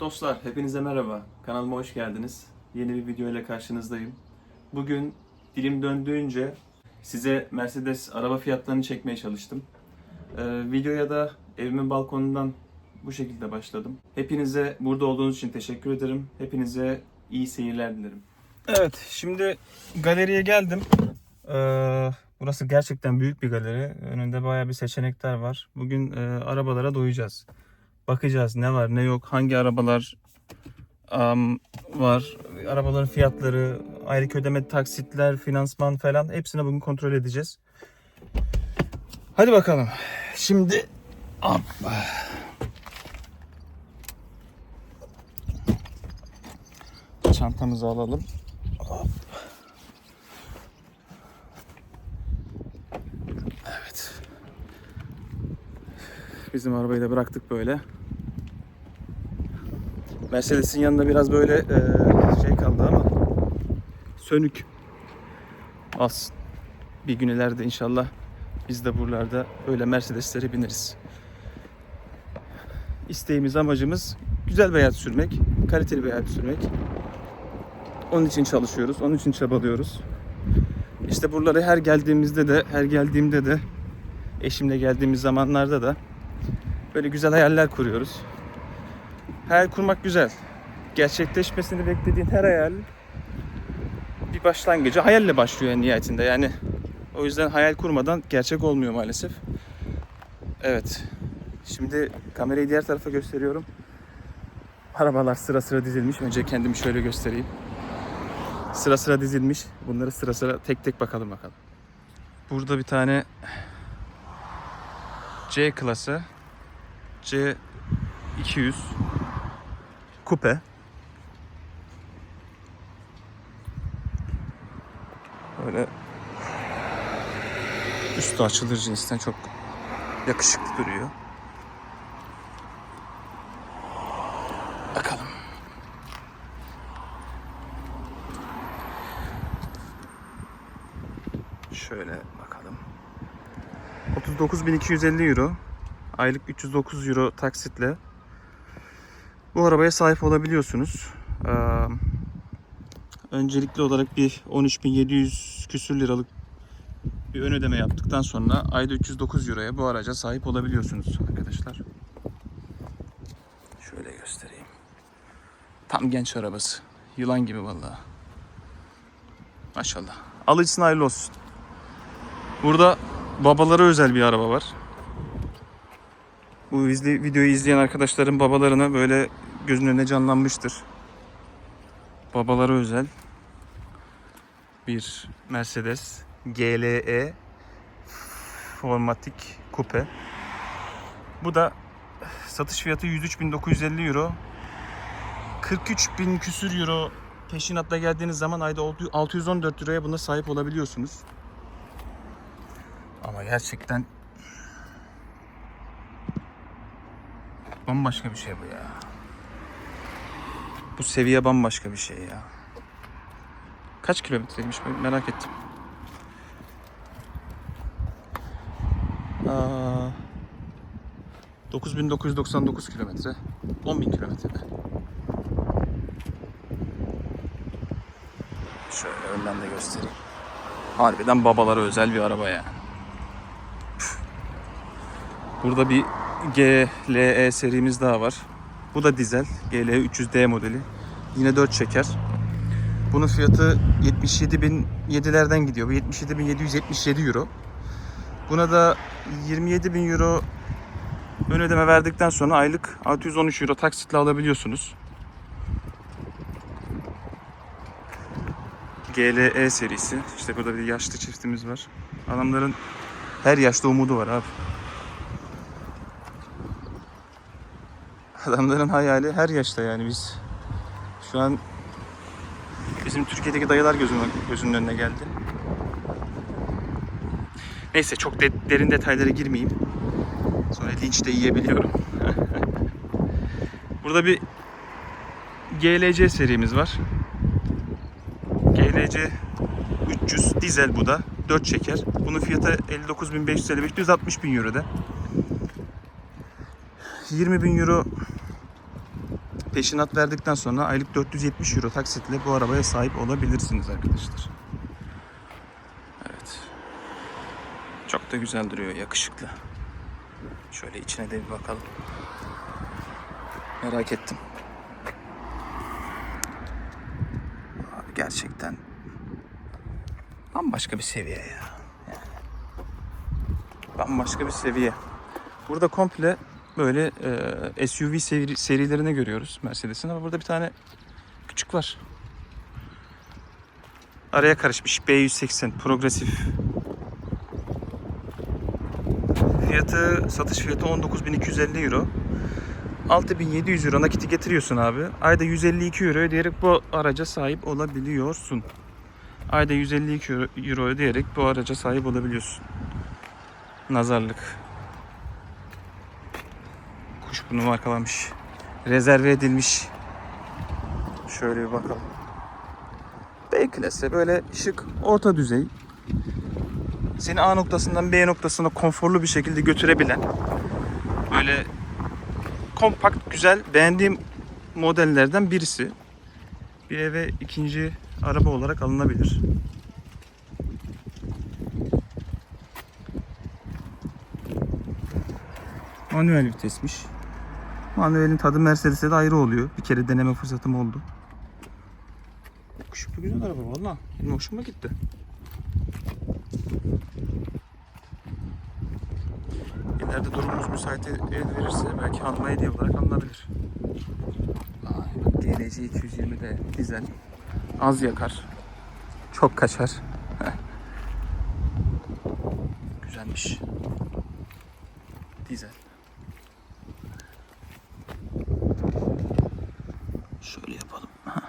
Dostlar hepinize merhaba. Kanalıma hoş geldiniz. Yeni bir video ile karşınızdayım. Bugün dilim döndüğünce size Mercedes araba fiyatlarını çekmeye çalıştım. Ee, videoya da evimin balkonundan bu şekilde başladım. Hepinize burada olduğunuz için teşekkür ederim. Hepinize iyi seyirler dilerim. Evet, şimdi galeriye geldim. Ee, burası gerçekten büyük bir galeri. Önünde bayağı bir seçenekler var. Bugün e, arabalara doyacağız. Bakacağız ne var ne yok, hangi arabalar am, var, arabaların fiyatları, ayrık ödeme taksitler, finansman falan hepsini bugün kontrol edeceğiz. Hadi bakalım. Şimdi çantamızı alalım. Hop. Bizim arabayı da bıraktık böyle. Mercedes'in yanında biraz böyle eee, şey kaldı ama sönük. Az. Bir gün ileride inşallah biz de buralarda böyle Mercedes'lere bineriz. İsteğimiz, amacımız güzel bir hayat sürmek, kaliteli bir hayat sürmek. Onun için çalışıyoruz, onun için çabalıyoruz. İşte buralara her geldiğimizde de, her geldiğimde de, eşimle geldiğimiz zamanlarda da böyle güzel hayaller kuruyoruz. Hayal kurmak güzel. Gerçekleşmesini beklediğin her hayal bir başlangıcı hayalle başlıyor en nihayetinde. Yani o yüzden hayal kurmadan gerçek olmuyor maalesef. Evet. Şimdi kamerayı diğer tarafa gösteriyorum. Arabalar sıra sıra dizilmiş. Önce kendimi şöyle göstereyim. Sıra sıra dizilmiş. Bunları sıra sıra tek tek bakalım bakalım. Burada bir tane C klası C 200 kupe. Böyle üstü açılır cinsten çok yakışıklı duruyor. Bakalım. Şöyle bakalım. 39.250 euro. Aylık 309 euro taksitle bu arabaya sahip olabiliyorsunuz. Ee, öncelikli olarak bir 13.700 küsür liralık bir ön ödeme yaptıktan sonra ayda 309 euroya bu araca sahip olabiliyorsunuz arkadaşlar. Şöyle göstereyim. Tam genç arabası. Yılan gibi vallahi. Maşallah. Alıcısına hayırlı olsun. Burada babalara özel bir araba var. Bu izli, videoyu izleyen arkadaşların babalarına böyle gözünün önüne canlanmıştır. Babalara özel bir Mercedes GLE Formatik Coupe. Bu da satış fiyatı 103.950 euro. 43.000 küsür euro peşinatla geldiğiniz zaman ayda 614 liraya buna sahip olabiliyorsunuz. Ama gerçekten Bambaşka bir şey bu ya. Bu seviye bambaşka bir şey ya. Kaç kilometreymiş merak ettim. Aa, 9999 kilometre. 10.000 kilometrede. Şöyle önden de göstereyim. Harbiden babalara özel bir araba yani. Burada bir GLE serimiz daha var. Bu da dizel. GLE 300D modeli. Yine 4 çeker. Bunun fiyatı 77.007'lerden gidiyor. Bu 77.777 euro. Buna da 27.000 euro ön ödeme verdikten sonra aylık 613 euro taksitle alabiliyorsunuz. GLE serisi. İşte burada bir yaşlı çiftimiz var. Adamların her yaşta umudu var abi. Adamların hayali her yaşta yani biz. Şu an bizim Türkiye'deki dayılar gözümün, gözünün önüne geldi. Neyse çok de, derin detaylara girmeyeyim. Sonra linç de yiyebiliyorum. Burada bir GLC serimiz var. GLC 300 dizel bu da. 4 çeker. Bunun fiyatı 59.550 360.000 euro da. 20.000 euro peşinat verdikten sonra aylık 470 euro taksitle bu arabaya sahip olabilirsiniz arkadaşlar. Evet. Çok da güzel duruyor, yakışıklı. Şöyle içine de bir bakalım. Merak ettim. Abi gerçekten bambaşka bir seviye ya. Yani. Bambaşka bir seviye. Burada komple böyle e, SUV seri, serilerini görüyoruz Mercedes'in ama burada bir tane küçük var. Araya karışmış B180 progresif. Fiyatı satış fiyatı 19.250 euro. 6700 euro nakiti getiriyorsun abi. Ayda 152 euro ödeyerek bu araca sahip olabiliyorsun. Ayda 152 euro, euro ödeyerek bu araca sahip olabiliyorsun. Nazarlık. Kuşburnu markalanmış. Rezerve edilmiş. Şöyle bir bakalım. B klası böyle şık orta düzey. Seni A noktasından B noktasına konforlu bir şekilde götürebilen böyle kompakt güzel beğendiğim modellerden birisi. Bir eve ikinci araba olarak alınabilir. Manuel vitesmiş. Manuelin tadı Mercedes'e de ayrı oluyor. Bir kere deneme fırsatım oldu. Yakışıklı güzel araba valla. Benim hoşuma gitti. İleride durumumuz müsait el verirse belki hanıma hediye olarak alınabilir. GLC 220 de dizel. Az yakar. Çok kaçar. Güzelmiş. Dizel. Şöyle yapalım. Ha.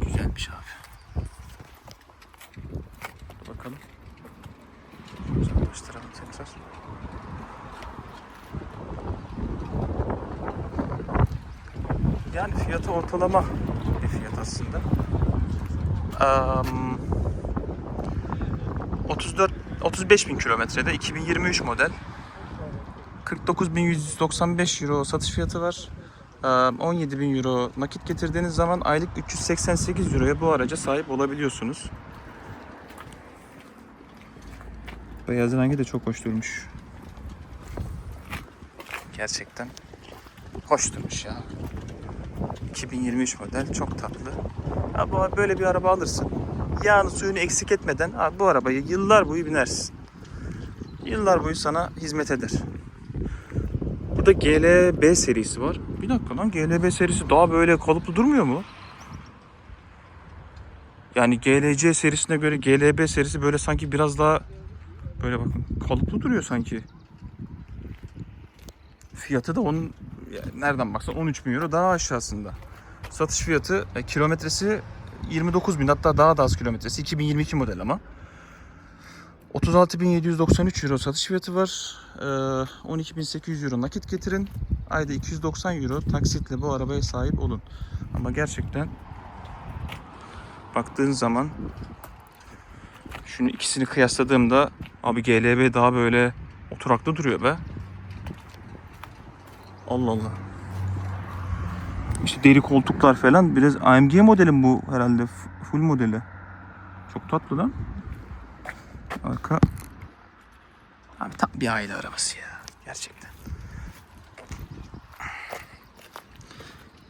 Güzelmiş abi. Bakalım. Uzaklaştıralım tekrar. Yani fiyatı ortalama bir fiyat aslında. Am, 34 35 bin kilometrede 2023 model. 49.195 euro satış fiyatı var. Am, 17 bin euro nakit getirdiğiniz zaman aylık 388 euroya bu araca sahip olabiliyorsunuz. Beyaz rengi de çok hoş durmuş. Gerçekten hoş durmuş ya. 2023 model çok tatlı. Bu böyle bir araba alırsın. Yağını suyunu eksik etmeden abi bu arabayı yıllar boyu binersin. Yıllar boyu sana hizmet eder. Burada GLB serisi var. Bir dakika lan GLB serisi daha böyle kalıplı durmuyor mu? Yani GLC serisine göre GLB serisi böyle sanki biraz daha böyle bakın kalıplı duruyor sanki. Fiyatı da onun nereden baksan 13 bin euro daha aşağısında. Satış fiyatı e, kilometresi 29 bin hatta daha da az kilometresi 2022 model ama. 36.793 euro satış fiyatı var. Ee, 12.800 euro nakit getirin. Ayda 290 euro taksitle bu arabaya sahip olun. Ama gerçekten baktığın zaman şunu ikisini kıyasladığımda abi GLB daha böyle oturaklı duruyor be. Allah Allah. İşte deri koltuklar falan biraz AMG modeli bu herhalde full modeli. Çok tatlı lan. Arka. Abi tam bir aile arabası ya. Gerçekten.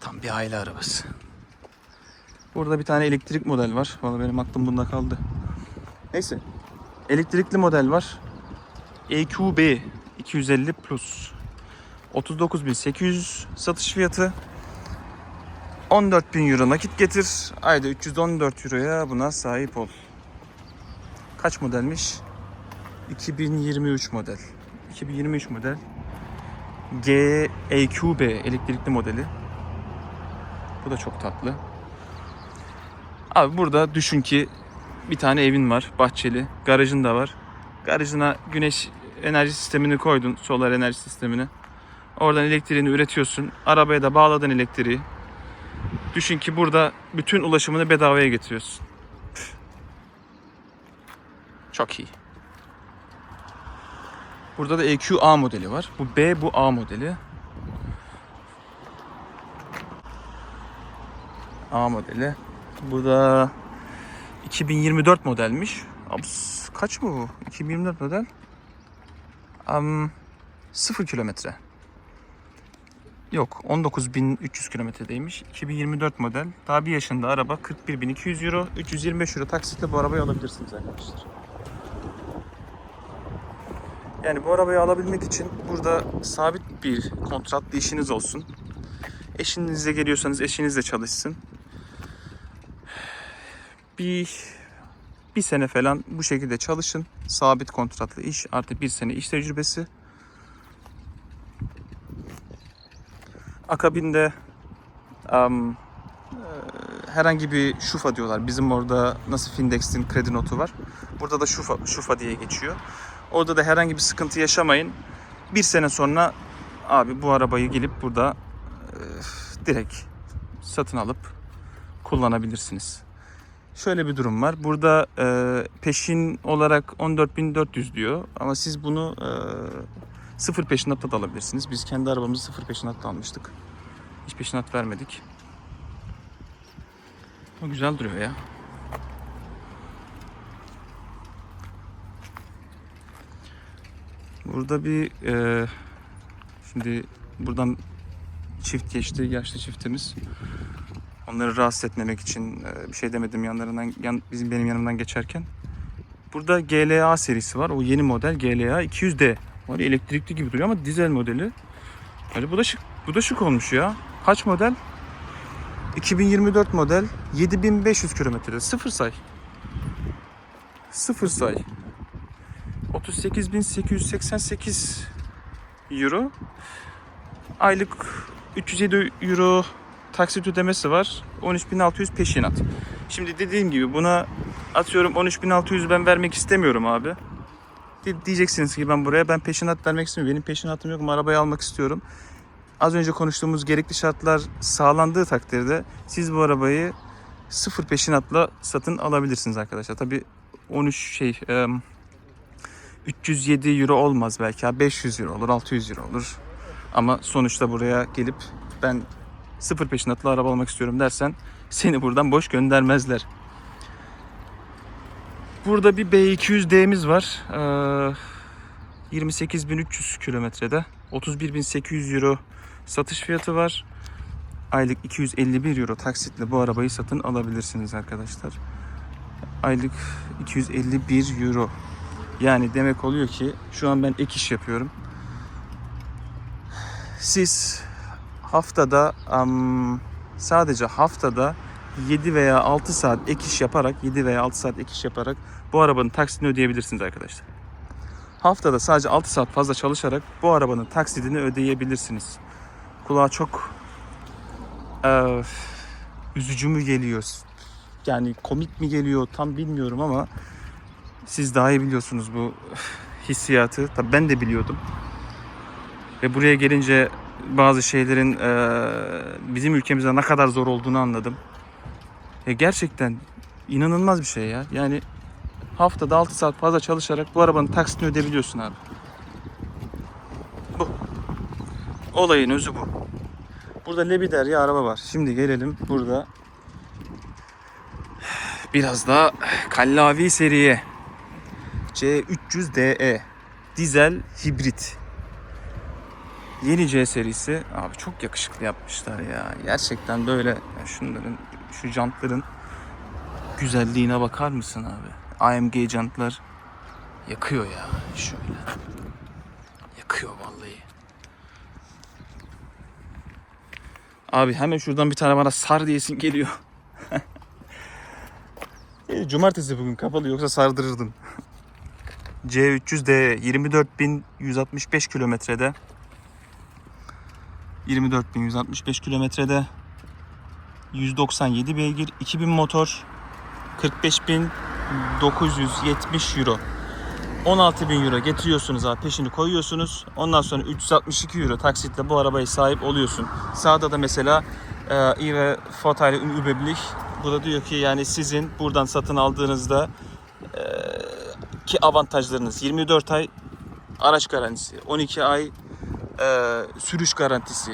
Tam bir aile arabası. Burada bir tane elektrik model var. Vallahi benim aklım bunda kaldı. Neyse. Elektrikli model var. EQB 250 Plus. 39.800 satış fiyatı. 14.000 euro nakit getir. Ayda 314 euroya buna sahip ol. Kaç modelmiş? 2023 model. 2023 model. G EQB elektrikli modeli. Bu da çok tatlı. Abi burada düşün ki bir tane evin var bahçeli. Garajın da var. Garajına güneş enerji sistemini koydun. Solar enerji sistemini. Oradan elektriğini üretiyorsun. Arabaya da bağladın elektriği. Düşün ki burada bütün ulaşımını bedavaya getiriyorsun. Çok iyi. Burada da EQA modeli var. Bu B, bu A modeli. A modeli. Bu da 2024 modelmiş. Abs, kaç mı bu? 2024 model. Um, 0 kilometre. Yok 19.300 kilometredeymiş. 2024 model. Daha bir yaşında araba 41.200 euro. 325 euro taksitle bu arabayı alabilirsiniz arkadaşlar. Yani bu arabayı alabilmek için burada sabit bir kontratlı işiniz olsun. Eşinizle geliyorsanız eşinizle çalışsın. Bir bir sene falan bu şekilde çalışın. Sabit kontratlı iş artı bir sene iş tecrübesi. Akabinde e, herhangi bir şufa diyorlar. Bizim orada nasıl Findex'in kredi notu var. Burada da şufa, şufa diye geçiyor. Orada da herhangi bir sıkıntı yaşamayın. Bir sene sonra abi bu arabayı gelip burada e, direkt satın alıp kullanabilirsiniz. Şöyle bir durum var. Burada e, peşin olarak 14.400 diyor ama siz bunu e, sıfır peşinatta da alabilirsiniz. Biz kendi arabamızı sıfır peşinatta almıştık. Hiç peşinat vermedik. O güzel duruyor ya. Burada bir e, şimdi buradan çift geçti yaşlı çiftimiz. Onları rahatsız etmemek için e, bir şey demedim yanlarından yan, bizim benim yanımdan geçerken. Burada GLA serisi var. O yeni model GLA 200D. Var elektrikli gibi duruyor ama dizel modeli. Yani bu da şık, bu da şık olmuş ya. Kaç model? 2024 model 7500 kilometrede. Sıfır say. Sıfır say. 38.888 euro. Aylık 307 euro taksit ödemesi var. 13.600 peşinat. Şimdi dediğim gibi buna atıyorum 13.600 ben vermek istemiyorum abi. Di- Diyeceksiniz ki ben buraya ben peşinat vermek istemiyorum. Benim peşinatım yok ama arabayı almak istiyorum. Az önce konuştuğumuz gerekli şartlar sağlandığı takdirde siz bu arabayı sıfır peşinatla satın alabilirsiniz arkadaşlar. Tabi 13 şey em, 307 euro olmaz belki. ha 500 euro olur, 600 euro olur. Ama sonuçta buraya gelip ben sıfır peşinatlı araba almak istiyorum dersen seni buradan boş göndermezler. Burada bir B200D'miz var. Ee, 28.300 kilometrede. 31.800 euro satış fiyatı var. Aylık 251 euro taksitle bu arabayı satın alabilirsiniz arkadaşlar. Aylık 251 euro. Yani demek oluyor ki şu an ben ek iş yapıyorum. Siz haftada sadece haftada 7 veya 6 saat ek iş yaparak 7 veya 6 saat ek iş yaparak bu arabanın taksitini ödeyebilirsiniz arkadaşlar. Haftada sadece 6 saat fazla çalışarak bu arabanın taksitini ödeyebilirsiniz. Kulağa çok eee, üzücü mü geliyor? Yani komik mi geliyor tam bilmiyorum ama siz daha iyi biliyorsunuz bu hissiyatı. Tabii ben de biliyordum. Ve buraya gelince bazı şeylerin eee, bizim ülkemizde ne kadar zor olduğunu anladım. E gerçekten inanılmaz bir şey ya. Yani haftada 6 saat fazla çalışarak bu arabanın taksitini ödeyebiliyorsun abi. Bu. Olayın özü bu. Burada Lebider ya araba var. Şimdi gelelim burada biraz daha Kallavi seriye. C300DE dizel hibrit. Yeni C serisi abi çok yakışıklı yapmışlar ya. Gerçekten böyle şunların şu jantların güzelliğine bakar mısın abi? AMG jantlar yakıyor ya şöyle. Yakıyor vallahi. Abi hemen şuradan bir tane bana sar diyesin geliyor. E, Cumartesi bugün kapalı yoksa sardırırdım. C300D 24.165 kilometrede 24.165 kilometrede 197 beygir 2000 motor 45.970 euro. 16.000 euro getiriyorsunuz abi peşini koyuyorsunuz. Ondan sonra 362 euro taksitle bu arabaya sahip oluyorsun. Sağda da mesela e, İve Vorteile im Überblick bu da diyor ki yani sizin buradan satın aldığınızda e, ki avantajlarınız 24 ay araç garantisi 12 ay e, sürüş garantisi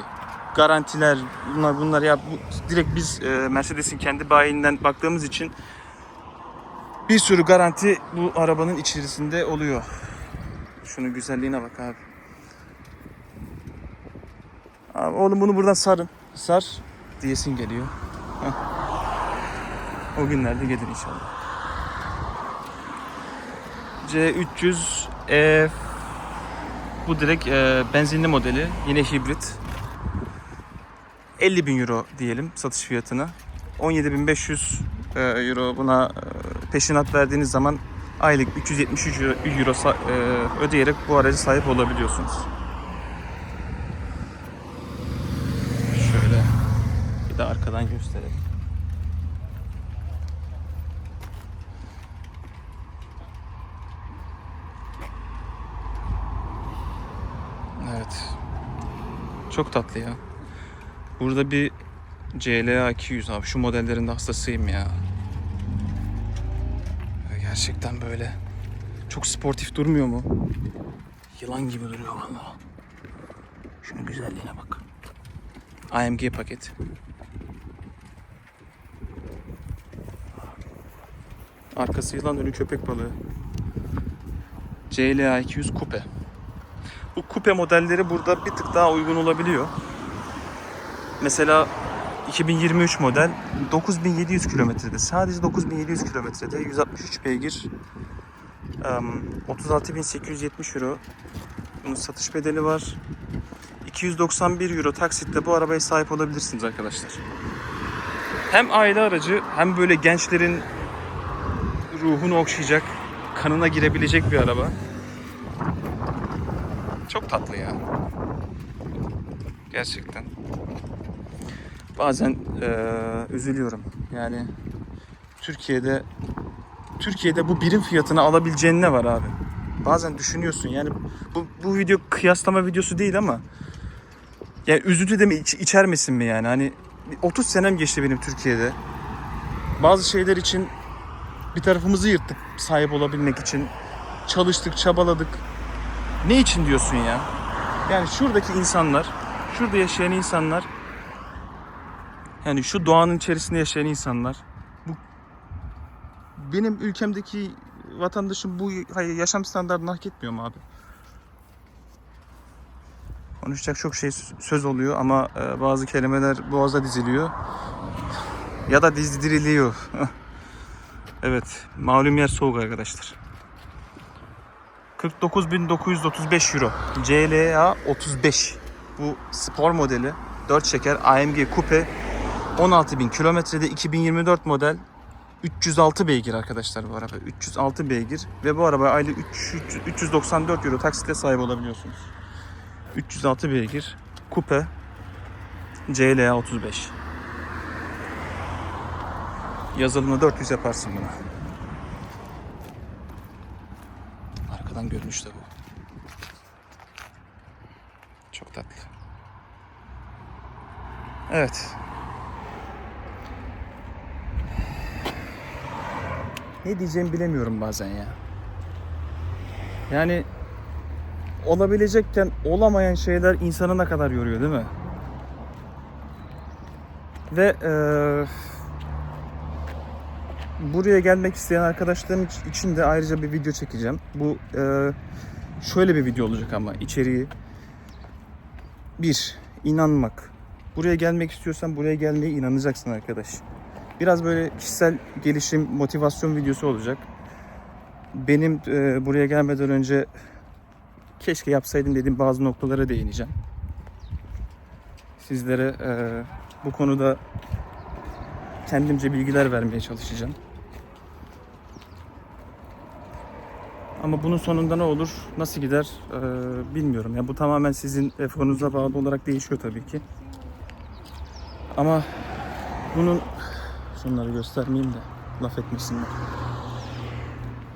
garantiler bunlar bunlar ya bu, direkt biz e, Mercedes'in kendi bayinden baktığımız için bir sürü garanti bu arabanın içerisinde oluyor. Şunun güzelliğine bak abi. Abi oğlum bunu buradan sarın. Sar diyesin geliyor. Heh. O günlerde gelir inşallah. C300 E bu direkt e, benzinli modeli. Yine hibrit. 50 bin euro diyelim satış fiyatına. 17.500 e, euro buna e, peşinat verdiğiniz zaman aylık 373 euro, euro e, ödeyerek bu araca sahip olabiliyorsunuz. Şöyle bir de arkadan gösterelim. Evet. Çok tatlı ya. Burada bir CLA 200 abi. Şu modellerin de hastasıyım ya. Gerçekten böyle. Çok sportif durmuyor mu? Yılan gibi duruyor vallahi. Şunun güzelliğine bak. AMG paket. Arkası yılan önü köpek balığı. CLA 200 kupe. Bu kupe modelleri burada bir tık daha uygun olabiliyor. Mesela 2023 model 9700 kilometrede. Sadece 9700 kilometrede 163 beygir. em, 36.870 euro. Bunun satış bedeli var. 291 euro taksitle bu arabaya sahip olabilirsiniz arkadaşlar. Hem aile aracı hem böyle gençlerin ruhunu okşayacak, kanına girebilecek bir araba. Tatlı ya. Gerçekten. Bazen eee, üzülüyorum. Yani Türkiye'de Türkiye'de bu birim fiyatını alabileceğin ne var abi? Bazen düşünüyorsun yani bu, bu video kıyaslama videosu değil ama yani üzüntü de mi iç- içermesin mi yani? Hani bir 30 senem geçti benim Türkiye'de. Bazı şeyler için bir tarafımızı yırttık sahip olabilmek için. Çalıştık, çabaladık. Ne için diyorsun ya? Yani şuradaki insanlar, şurada yaşayan insanlar yani şu doğanın içerisinde yaşayan insanlar bu benim ülkemdeki vatandaşın bu yaşam standartını hak etmiyor mu abi? Konuşacak çok şey söz oluyor ama e, bazı kelimeler boğaza diziliyor. Ya da dizdiriliyor. evet, malum yer soğuk arkadaşlar. 49.935 euro. CLA 35. Bu spor modeli. 4 şeker AMG Coupe. 16.000 kilometrede 2024 model. 306 beygir arkadaşlar bu araba. 306 beygir ve bu araba aylık 3, 394 euro taksitle sahip olabiliyorsunuz. 306 beygir. Coupe. CLA 35. Yazılımı 400 yaparsın buna. Arkadan görünüş bu. Çok tatlı. Evet. Ne diyeceğimi bilemiyorum bazen ya. Yani olabilecekken olamayan şeyler insanı ne kadar yoruyor değil mi? Ve eee buraya gelmek isteyen arkadaşlarım için de ayrıca bir video çekeceğim. Bu eee, şöyle bir video olacak ama içeriği bir inanmak. Buraya gelmek istiyorsan buraya gelmeye inanacaksın arkadaş. Biraz böyle kişisel gelişim, motivasyon videosu olacak. Benim eee, buraya gelmeden önce keşke yapsaydım dediğim bazı noktalara değineceğim. Sizlere eee, bu konuda kendimce bilgiler vermeye çalışacağım. Ama bunun sonunda ne olur, nasıl gider eee, bilmiyorum. Ya bu tamamen sizin eforunuza bağlı olarak değişiyor tabii ki. Ama bunun şunları göstermeyeyim de laf etmesinler.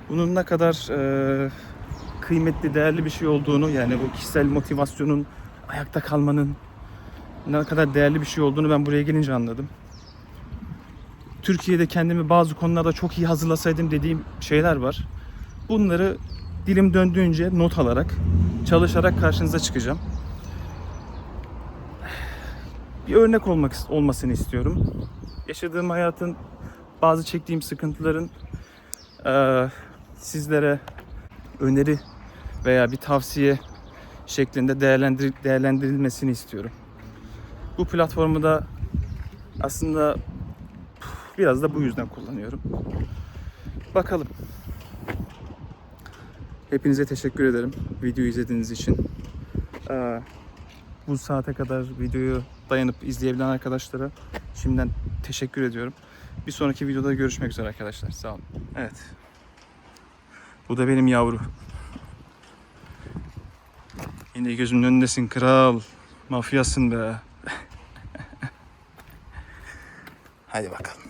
Bunun ne kadar eee, kıymetli, değerli bir şey olduğunu yani bu kişisel motivasyonun, ayakta kalmanın ne kadar değerli bir şey olduğunu ben buraya gelince anladım. Türkiye'de kendimi bazı konularda çok iyi hazırlasaydım dediğim şeyler var. Bunları dilim döndüğünce not alarak, çalışarak karşınıza çıkacağım. bir örnek olmak olmasını istiyorum. Yaşadığım hayatın bazı çektiğim sıkıntıların eee, sizlere öneri veya bir tavsiye şeklinde değerlendir değerlendirilmesini istiyorum. Bu platformu da aslında biraz da bu yüzden kullanıyorum. Bakalım. Hepinize teşekkür ederim videoyu izlediğiniz için. Ee, bu saate kadar videoyu dayanıp izleyebilen arkadaşlara şimdiden teşekkür ediyorum. Bir sonraki videoda görüşmek üzere arkadaşlar. Sağ olun. Evet. Bu da benim yavru. Yine gözümün önündesin kral. Mafyasın be. Hadi bakalım.